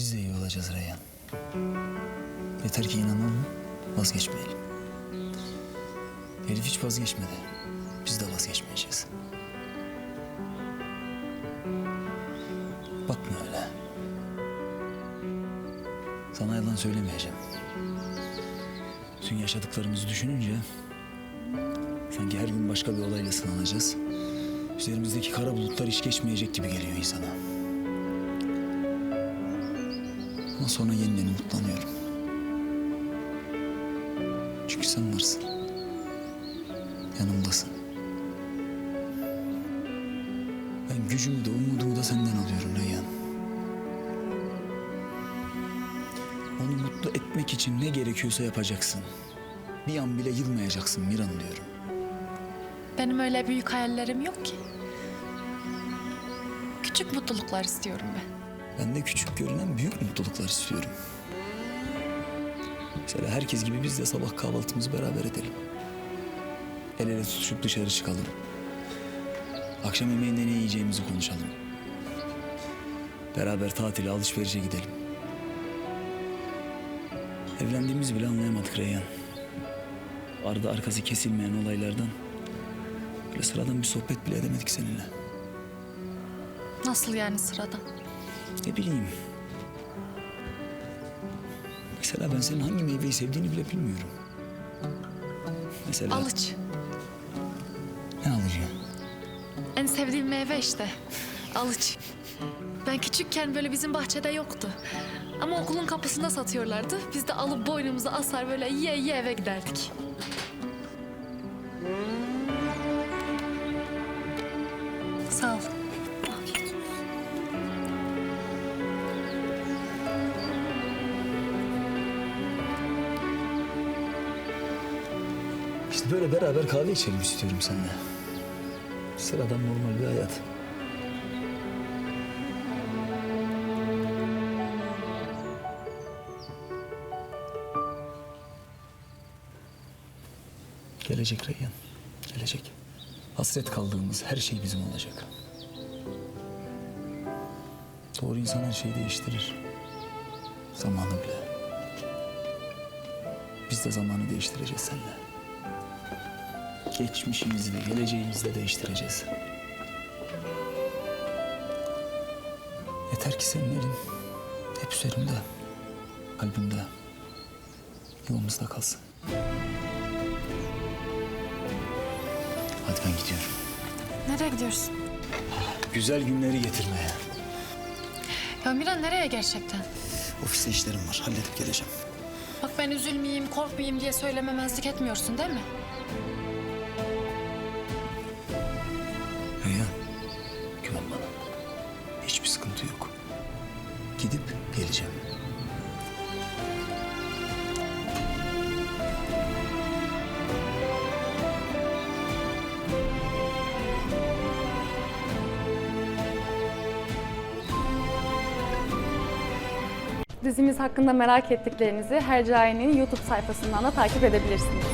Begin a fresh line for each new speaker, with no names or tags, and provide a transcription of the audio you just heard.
Biz de iyi olacağız Reyhan. Yeter ki inanalım, vazgeçmeyelim. Elif hiç vazgeçmedi. Biz de vazgeçmeyeceğiz. Bakma öyle. Sana yalan söylemeyeceğim. Tüm yaşadıklarımızı düşününce... ...sanki her gün başka bir olayla sınanacağız. Üzerimizdeki kara bulutlar hiç geçmeyecek gibi geliyor insana. Ama sonra yeniden umutlanıyorum. Çünkü sen varsın. Yanımdasın. Ben gücümü de umudumu da senden alıyorum Reyhan. Onu mutlu etmek için ne gerekiyorsa yapacaksın. Bir an bile yılmayacaksın Miran diyorum.
Benim öyle büyük hayallerim yok ki. Küçük mutluluklar istiyorum ben.
Ben de küçük görünen büyük mutluluklar istiyorum. Mesela herkes gibi biz de sabah kahvaltımızı beraber edelim. El ele tutuşup dışarı çıkalım. Akşam yemeğinde ne yiyeceğimizi konuşalım. Beraber tatile, alışverişe gidelim. Evlendiğimizi bile anlayamadık Reyhan. Arada arkası kesilmeyen olaylardan... ...böyle sıradan bir sohbet bile edemedik seninle.
Nasıl yani sıradan?
Ne bileyim. Mesela ben senin hangi meyveyi sevdiğini bile bilmiyorum. Mesela
Alıç.
ne alacağım?
En sevdiğim meyve işte. Alıç. Ben küçükken böyle bizim bahçede yoktu. Ama okulun kapısında satıyorlardı. Biz de alıp boynumuza asar böyle yiye yiye eve giderdik. Sağ ol.
Böyle beraber kahve içelim istiyorum seninle. Sıradan normal bir hayat. Gelecek Reyhan. Gelecek. Hasret kaldığımız her şey bizim olacak. Doğru insan her şeyi değiştirir. Zamanı bile. Biz de zamanı değiştireceğiz seninle. Geçmişimizi de geleceğimizi de değiştireceğiz. Yeter ki senin elin hep üzerimde, kalbimde, yolumuzda kalsın. Hadi ben gidiyorum.
Nereye gidiyorsun?
Güzel günleri getirmeye.
Ya Miran nereye gerçekten?
Ofiste işlerim var. Halledip geleceğim.
Bak ben üzülmeyeyim, korkmayayım diye söylememezlik etmiyorsun değil mi?
Gidip geleceğim.
Dizimiz hakkında merak ettiklerinizi Hercai'nin YouTube sayfasından da takip edebilirsiniz.